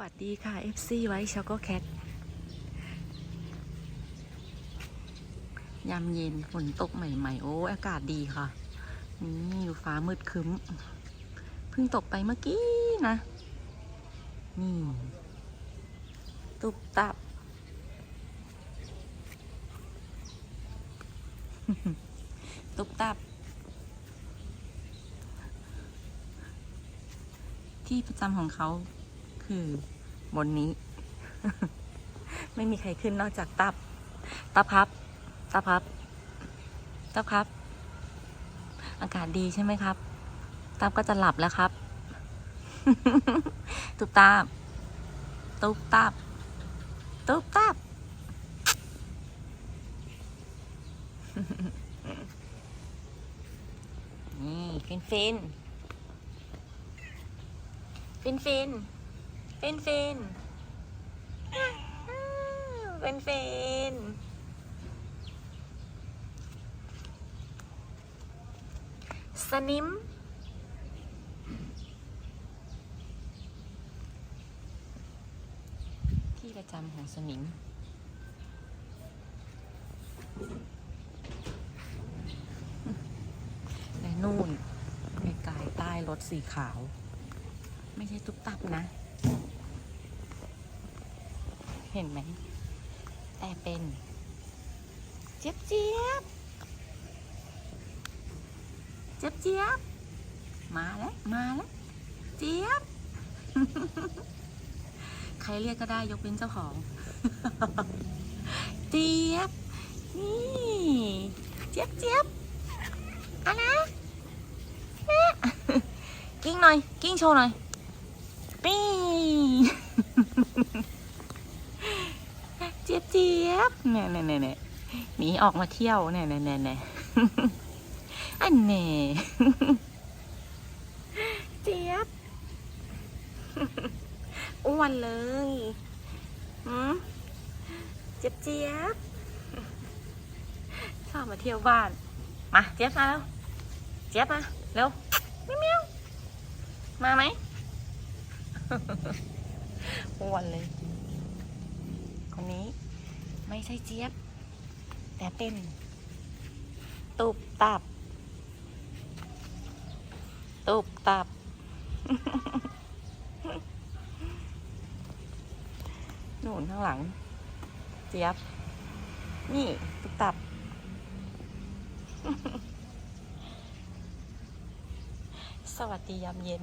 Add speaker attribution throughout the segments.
Speaker 1: วัสดีค่ะ FC ไว้ช็อกโกแคทยามเย็นฝนตกใหม่ๆ โอ้อากาศดีค่ะ นี่อยู่ฟ้ามืดครึ้ม เพิ่งตกไปเมื่อกี้นะ นี่ ตุบตับ ตุบตับ ที่ประจำของเขา คือบนนี้ ไม่มีใครขึ้นนอกจากตับตับครับตับครับตับครับ อากาศดีใช่ไหมครับ ตับก็จะหลับแล้วครับ ตุ๊บตับตุ๊บตับตุ๊บตับนี่ฟินฟินฟินฟิน ฟินฟินอ้าวฟินฟินสนิมที่ประจำของสนิมและนู่นในกายใต้รถสีขาว ไม่ใช่ตุ๊กตับนะ เห็นไหมแต่เป็นเจี๊ยบเจี๊ยบเจี๊ยบเจี๊ยบมาแล้วมาแล้วเจี๊ยบ ใครเรียกก็ได้ยกเว้นเจ้าของ เจี๊ยบ นี่เจี๊ยบเจี๊ยบอะนะเนี่ยกิ้งหน่อย กิ้งโชว์หน่อยปี้ เจี๊ยบเจี๊ยบเนี่ยเนี่ยเนี่ยเนี่ยหนีออกมาเที่ยวเนี่ยเนี่ยเนี่ยเนี่ยอันเน่เจี๊ยบอ้วนเลยหืมเจี๊ยบเจี๊ยบชอบมาเที่ยวบ้าน มาเจี๊ยบมาแล้วเจี๊ยบมาเร็วเมียวเมียวมาไหมอ้วนเลย ไม่ใช่เจี๊ยบ แต่เป็นตุบตับ ตุบตับ หนุนข้างหลัง เจี๊ยบ นี่ตุบตับ สวัสดียามเย็น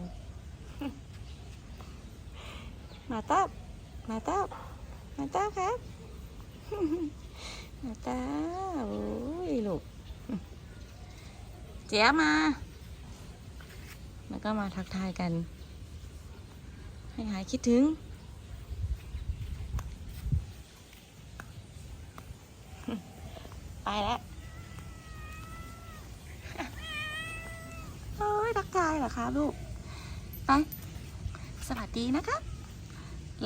Speaker 1: มาตับ มาตับ มาตับครับ มาตับโอ้ยลูกเจ๊ยมา แล้วก็มาทักทายกัน ให้หายคิดถึง ไปแล้วโอ้ยทักทายเหรอคะลูก ไป สวัสดีนะครับ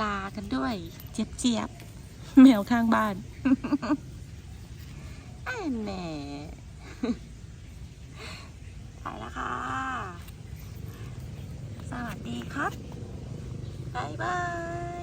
Speaker 1: ลากันด้วย เจี๊ยบเจี๊ยบ แมวข้างบ้านอันแหมไปแล้วค่ะ สวัสดีครับ บ๊ายบาย